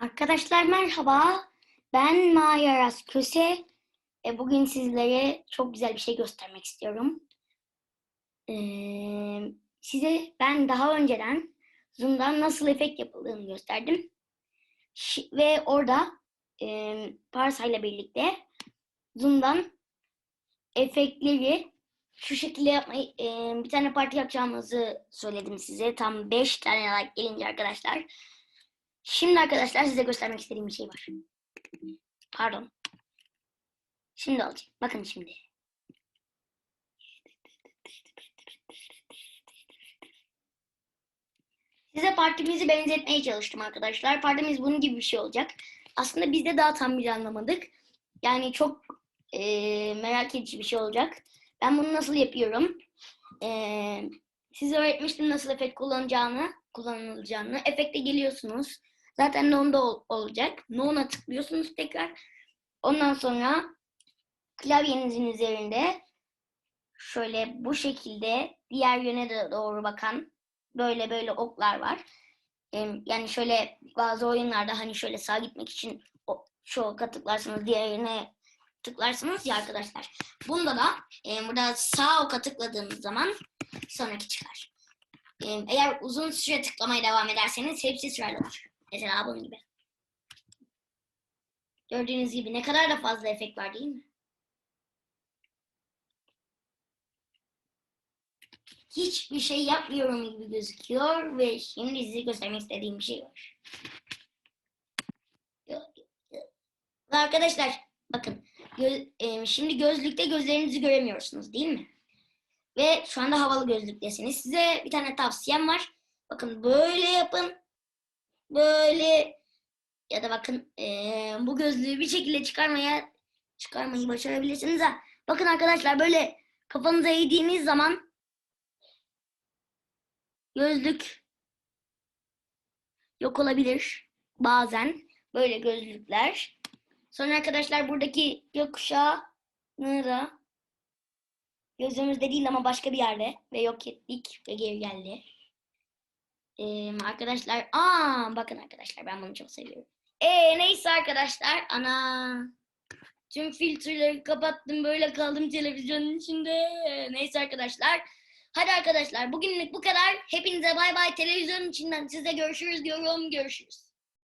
Arkadaşlar merhaba. Ben Maya Aras Köse. E, bugün sizlere çok güzel bir şey göstermek istiyorum. Ee, size ben daha önceden Zoom'dan nasıl efekt yapıldığını gösterdim. Şi- ve orada e, Parsa ile birlikte Zoom'dan efektleri şu şekilde yapmayı, e, bir tane parti yapacağımızı söyledim size. Tam 5 tane like gelince arkadaşlar. Şimdi arkadaşlar size göstermek istediğim bir şey var. Pardon. Şimdi olacak. Bakın şimdi. Size partimizi benzetmeye çalıştım arkadaşlar. Partimiz bunun gibi bir şey olacak. Aslında biz de daha tam bir anlamadık. Yani çok eee, merak edici bir şey olacak. Ben bunu nasıl yapıyorum? Eee size öğretmiştim nasıl efekt kullanacağını, kullanılacağını. Efekte geliyorsunuz. Zaten None'da ol- olacak. None'a tıklıyorsunuz tekrar. Ondan sonra klavyenizin üzerinde şöyle bu şekilde diğer yöne de doğru bakan böyle böyle oklar var. Yani şöyle bazı oyunlarda hani şöyle sağa gitmek için şu oka tıklarsınız diğer yerine tıklarsınız ya arkadaşlar. Bunda da e, burada sağ oka tıkladığınız zaman sonraki çıkar. Em, Eğer uzun süre tıklamaya devam ederseniz hepsi sırayla olur. Mesela bunun gibi. Gördüğünüz gibi ne kadar da fazla efekt var değil mi? Hiçbir şey yapmıyorum gibi gözüküyor ve şimdi size göstermek istediğim bir şey var. Arkadaşlar bakın gö- e, şimdi gözlükte gözlerinizi göremiyorsunuz değil mi? Ve şu anda havalı gözlüktesiniz. Size bir tane tavsiyem var. Bakın böyle yapın. Böyle ya da bakın eee, bu gözlüğü bir şekilde çıkarmaya çıkarmayı başarabilirsiniz ha. Bakın arkadaşlar böyle kafanıza eğdiğiniz zaman gözlük yok olabilir bazen böyle gözlükler. Sonra arkadaşlar buradaki gökkuşağı da gözümüzde değil ama başka bir yerde ve yok ettik ve geri geldi. Ee, arkadaşlar, aa bakın arkadaşlar ben bunu çok seviyorum. Ee neyse arkadaşlar, ana tüm filtreleri kapattım böyle kaldım televizyonun içinde. Neyse arkadaşlar. Hadi arkadaşlar bugünlük bu kadar. Hepinize bay bay televizyonun içinden size görüşürüz diyorum. Görüşürüz.